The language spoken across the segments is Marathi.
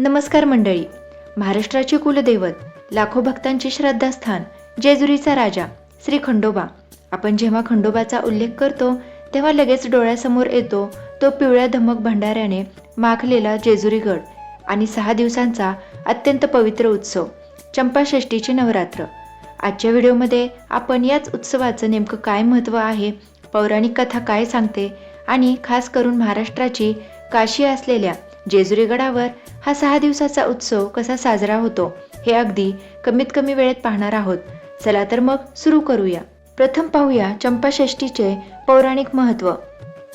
नमस्कार मंडळी. महाराष्ट्राचे कुलदैवत लाखो भक्तांचे श्रद्धास्थान जेजुरीचा राजा श्री खंडोबा. आपण जेव्हा खंडोबाचा उल्लेख करतो तेव्हा लगेच डोळ्यासमोर येतो तो पिवळ्या धमक भंडाऱ्याने माखलेला जेजुरीगड आणि सहा दिवसांचा अत्यंत पवित्र उत्सव चंपाषष्टीचे नवरात्र. आजच्या व्हिडिओमध्ये आपण याच उत्सवाचं नेमकं काय महत्त्व आहे पौराणिक कथा काय सांगते आणि खास करून महाराष्ट्राची काशी असलेल्या जेजुरी गडावर हा सहा दिवसाचा उत्सव कसा साजरा होतो हे अगदी कमीत कमी वेळेत पाहणार आहोत. चला तर मग सुरू करूया. प्रथम पाहूया चंपाषष्टीचे पौराणिक महत्त्व.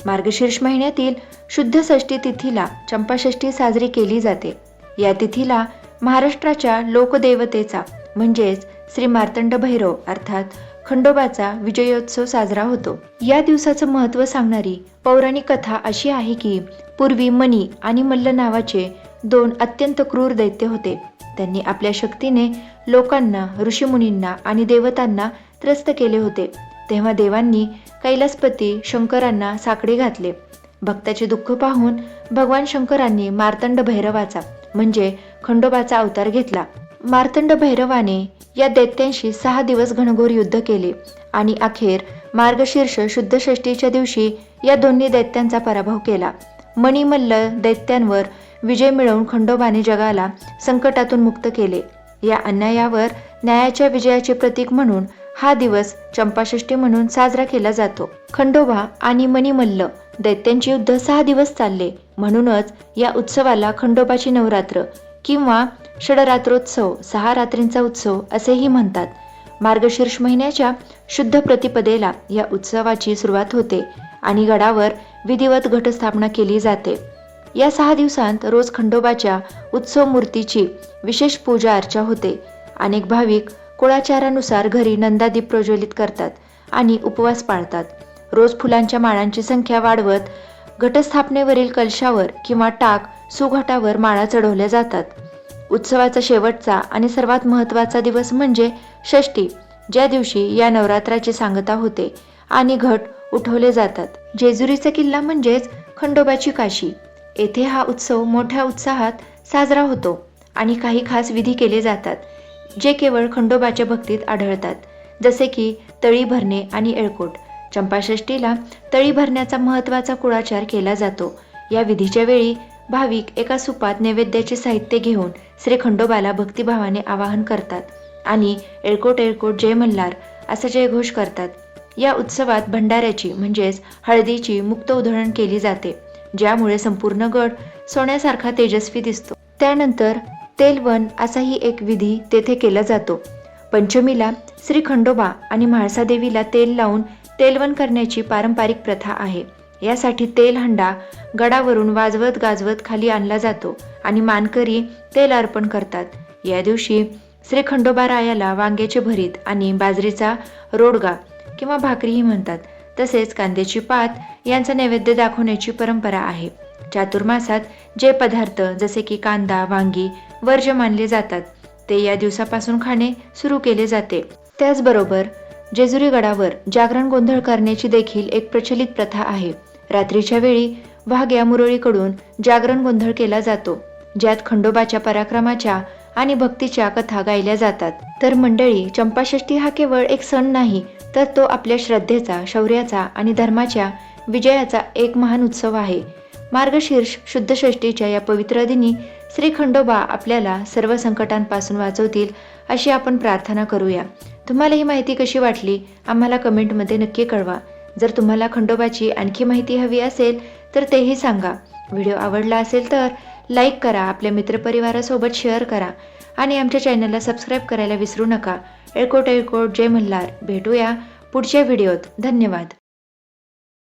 मार्गशीर्ष महिन्यातील शुद्ध षष्टी तिथीला चंपाषष्ठी साजरी केली जाते. या तिथीला महाराष्ट्राच्या लोकदेवतेचा म्हणजेच श्री मार्तंड भैरव अर्थात खंडोबाचा विजयोत्सव साजरा होतो. या दिवसाचं महत्त्व सांगणारी पौराणिक कथा अशी आहे की पूर्वी मणी आणि मल्ल नावाचे दोन अत्यंत क्रूर दैत्य होते. त्यांनी आपल्या शक्तीने लोकांना ऋषीमुनींना आणि देवतांना त्रस्त केले होते. तेव्हा देवांनी कैलासपती शंकरांना साकडे घातले. भक्ताचे दुःख पाहून भगवान शंकरांनी मार्तंड भैरवाचा म्हणजे खंडोबाचा अवतार घेतला. मार्तंड भैरवाने या दैत्यांशी सहा दिवस घनघोर युद्ध केले आणि अखेर मार्गशीर्ष शुद्ध षष्टीच्या दिवशी या दोन्ही दैत्यांचा पराभव केला. मणिमल्ल दैत्यांवर विजय मिळवून खंडोबाने जगाला संकटातून मुक्त केले. या अन्यायावर न्यायाच्या विजयाचे प्रतीक म्हणून हा दिवस चंपाषष्ठी म्हणून साजरा केला जातो. खंडोबा आणि मणिमल्ल दैत्यांचे युद्ध सहा दिवस चालले. म्हणूनच या उत्सवाला खंडोबाची नवरात्र किंवा षडरात्रोत्सव सहा रात्रींचा उत्सव असेही म्हणतात. मार्गशीर्ष महिन्याच्या शुद्ध प्रतिपदेला या उत्सवाची सुरुवात होते आणि गडावर विधिवत घटस्थापना केली जाते. या सहा दिवसांत रोज खंडोबाच्या उत्सव मूर्तीची विशेष पूजा अर्चा होते. अनेक भाविक कुळाचारानुसार घरी नंदादीप प्रज्वलित करतात आणि उपवास पाळतात. रोज फुलांच्या माळांची संख्या वाढवत घटस्थापनेवरील कलशावर किंवा टाक सुघटावर माळा चढवल्या जातात. उत्सवाचा शेवटचा आणि सर्वात महत्त्वाचा दिवस म्हणजे षष्टी ज्या दिवशी या नवरात्राची सांगता होते आणि घट उठवले जातात. जेजुरीचा किल्ला म्हणजेच खंडोबाची काशी. येथे हा उत्सव मोठ्या उत्साहात साजरा होतो आणि काही खास विधी केले जातात जे केवळ खंडोबाच्या भक्तीत आढळतात. जसे की तळी भरणे आणि एळकोट चंपाषष्टीला तळी भरण्याचा महत्त्वाचा कुळाचार केला जातो. या विधीच्या वेळी भाविक एका सुपात नैवेद्याचे साहित्य घेऊन श्री खंडोबाला भक्तिभावाने आवाहन करतात आणि एळकोट एळकोट जय मल्हार असा जयघोष करतात. या उत्सवात भंडाऱ्याची म्हणजेच हळदीची मुक्त उधळण केली जाते ज्यामुळे संपूर्ण गड सोन्यासारखा तेजस्वी दिसतो. त्यानंतर तेलवन असाही एक विधी तेथे केला जातो. पंचमीला श्री खंडोबा आणि म्हाळसादेवीला तेल लावून तेलवन करण्याची पारंपरिक प्रथा आहे. यासाठी तेल हंडा गडावरून वाजवत गाजवत खाली आणला जातो आणि मानकरी तेल अर्पण करतात. या दिवशी श्री खंडोबा रायाला वांग्याचे भरीत आणि बाजरीचा रोडगा किंवा भाकरीही म्हणतात. तसेच कांद्याची पात यांचा नैवेद्य दाखवण्याची परंपरा आहे. चातुर्मासात जे पदार्थ जसे की कांदा वांगी वर्ज्य मानले जातात ते या दिवसापासून खाणे सुरू केले जाते. त्याचबरोबर जेजुरी गडावर जागरण गोंधळ करण्याची देखील एक प्रचलित प्रथा आहे. रात्रीच्या वेळी वाघ्या मुरळीकडून जागरण गोंधळ केला जातो ज्यात खंडोबाच्या पराक्रमाच्या आणि भक्तीच्या कथा गायल्या जातात. तर मंडळी चंपाषष्ठी हा केवळ एक सण नाही तर तो आपल्या श्रद्धेचा शौर्याचा आणि धर्माच्या विजयाचा एक महान उत्सव आहे. मार्गशीर्ष शुद्ध षष्टीच्या या पवित्र दिनी श्री खंडोबा आपल्याला सर्व संकटांपासून वाचवतील अशी आपण प्रार्थना करूया. तुम्हाला ही माहिती कशी वाटली आम्हाला कमेंटमध्ये नक्की कळवा. जर तुम्हाला खंडोबाची आणखी माहिती हवी असेल तर तेही सांगा. व्हिडिओ आवडला असेल तर लाईक करा आपल्या मित्रपरिवारासोबत शेअर करा आणि आमच्या चॅनलला सबस्क्राईब करायला विसरू नका. एळकोट एळकोट जय मल्हार. भेटूया पुढच्या व्हिडिओत. धन्यवाद.